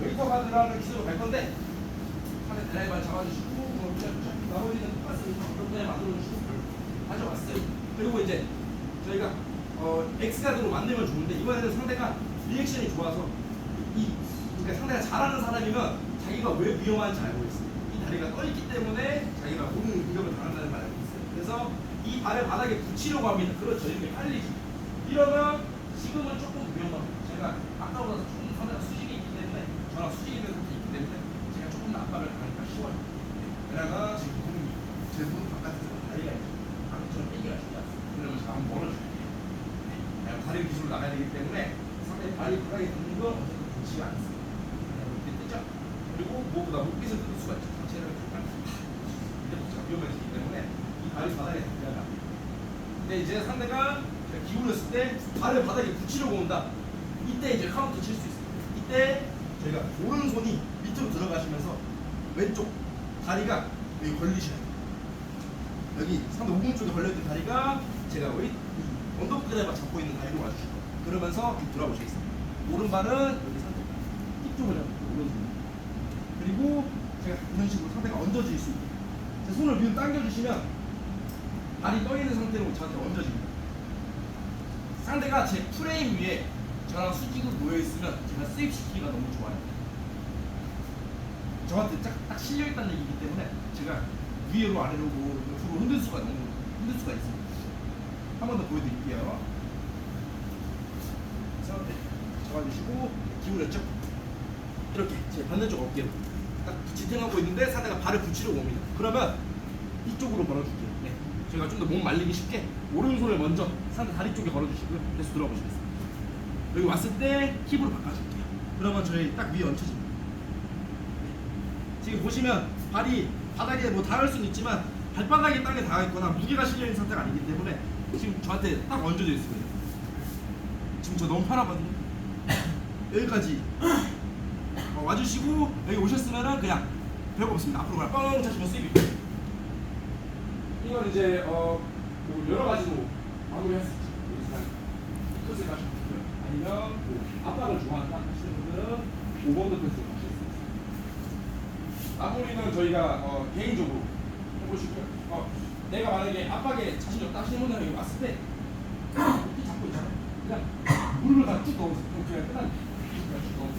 웨이터 가드라는 기술로 갈 건데 하나 드라이버 잡아주시고 뭐 그냥 나머지는 똑같이 어떻게 만들어주시고 가져왔어요. 그리고 이제 저희가 어, X 가드로 만들면 좋은데 이번에는 상대가 리액션이 좋아서 이 그러니까 상대가 잘하는 사람이면 자기가 왜 위험한지 알고 있어요. 이 다리가 떠 있기 때문에 자기가 모든 위협을 당한다는 걸 알고 있어요. 그래서 이 발을 바닥에 붙이려고 합니다. 그렇죠. 이렇게 빨리지. 이러면 지금은 조금 위험합니다. 제가 아까보다 조금 상대가 수직이 있기 때문에 저랑 수직이 있는 상태 있기 때문에 제가 조금 더 압박을 가니까 쉬워요. 그러다가 지금 공이 제손 바깥에서 다리가 있죠. 방처럼 빼기가 쉽지 않습니다. 그러면 제가 한번 멀어줘야 돼요. 네. 나가야 되기 때문에 상대의 발이 바닥에 닿는 건 좋지가 않습니다. 뜨죠. 그리고 무엇보다 목깃을 뜯을 수가 있죠. 상체를 약간 이때부터 위험해지기 때문에 이 발이 바닥에 닿다가 근데 이제 상대가 기울였을 때 발을 바닥에 붙이려고 온다. 이때 이제 카운트 칠 수 있어요. 이때 저희가 오른손이 밑으로 들어가시면서 왼쪽 다리가 여기 걸리셔야 돼요. 여기 상대 오공 쪽에 걸려있던 다리가 제가 여기 언더크레바 잡고 있는 다리로 거예요. 그러면서 좀 돌아보시겠습니다. 오른발은 여기 상대 힙 쪽을 잡고 오른손. 그리고 제가 이런 식으로 상대가 얹어질 수 있게 제 손을 위로 당겨주시면 발이 떠 있는 상태로 저한테 얹어집니다. 상대가 제 프레임 위에 저랑 수직으로 놓여 있으면 제가 세이프 시키기가 너무 좋아요. 저한테 딱, 딱 실려 있다는 얘기이기 때문에 제가 위로 아래로 뭐 옆으로 흔들 수가 너무 흔들 수가 있습니다. 한 번 더 보여드릴게요. 네, 잡아주시고 기울였죠? 이렇게 제 반대쪽 어깨로 딱 지탱하고 있는데 상대가 발을 붙이려고 옵니다. 그러면 이쪽으로 걸어줄게요. 네. 저희가 좀 더 몸 말리기 쉽게 오른손을 먼저 상대 다리 쪽에 걸어주시고요. 계속 들어보시겠습니다. 여기 왔을 때 힙으로 바꿔줄게요. 그러면 저희 딱 위에 얹혀집니다. 네. 지금 보시면 발이 바닥에 뭐 닿을 수는 있지만 발바닥이 땅에 닿아 있거나 무게가 실려 있는 상태가 아니기 때문에 지금 저한테 딱 얹어져 있습니다. 지금 저 너무 편하거든요. 여기까지 어, 와주시고 여기 오셨으면은 그냥 별거 없습니다. 앞으로 그냥 뻥 차시면 스입. 이건 이제 어, 뭐 여러 가지로 마무리할 수 있죠. 패스 가시면 되고요. 아니면 뭐 압박을 좋아한다 하시는 분들은 5번도 패스 가실 수 있습니다. 마무리는 저희가 어, 개인적으로 해보시고요. 어, 내가 만약에 압박에 자신이 없다 하시는 분들은 여기 왔을 때 이렇게 잡고 있잖아요. 그냥 무릎을 다쭉 넣어서 그냥 끝난 그냥 쭉 넣어서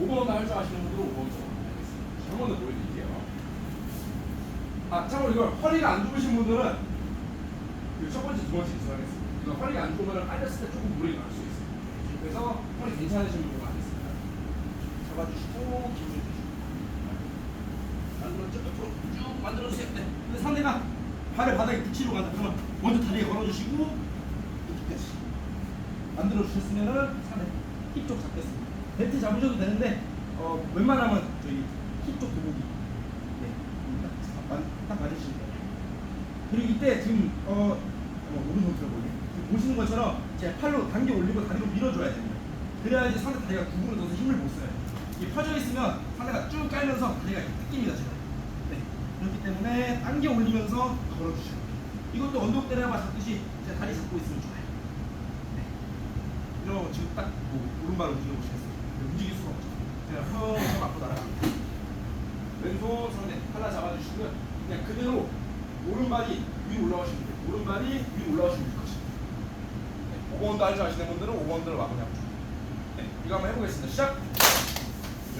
5번 할줄 아시는 분들은 5번 좀 알겠습니다. 한번더 보여드릴게요. 아, 참고로 이걸 허리가 안 좋으신 분들은 그첫 번째, 두 번째 기술하겠습니다. 이거 허리가 안 좋으면 깔렸을 때 조금 무리가 갈 수 있어요. 그래서 허리 괜찮으신 분들은 하겠습니다. 잡아주시고 기울여주시고 만들어줘 옆으로 쭉 만들어주세요. 네. 근데 상대가 발을 바닥에 붙이려고 한다. 그러면 먼저 다리에 걸어주시고 이렇게까지 만들어 주셨으면은 상대 힙쪽 잡겠습니다. 벨트 잡으셔도 되는데 어, 웬만하면 저희 힙쪽 도복이 네, 딱, 맞으시면 돼요. 그리고 이때 지금 어, 어 오른손. 지금 보시는 것처럼 제 팔로 당겨 올리고 다리로 밀어줘야 됩니다. 그래야지 상대 다리가 구부러져서 힘을 못 써요. 이게 펴져 있으면 상대가 쭉 깔면서 다리가 뜯깁니다 제가. 네. 그렇기 때문에 당겨 올리면서 걸어주시고 이것도 언덕 때려봐 잡듯이 제 다리 잡고 있으면 좋아요. 네. 이런 지금 딱 뭐 오른발 움직여 보시겠어요? 움직일 수가 없죠. 제가 형 앞으로 날아갑니다. 왼손 상대 하나 잡아주시고요. 그냥 그대로 오른발이 위로 올라가시면 돼요. 오른발이 위로 될 것입니다. 네. 5번도 할줄 아시는 분들은 5번대로 마무리하고 네. 이거 한번 해보겠습니다. 시작!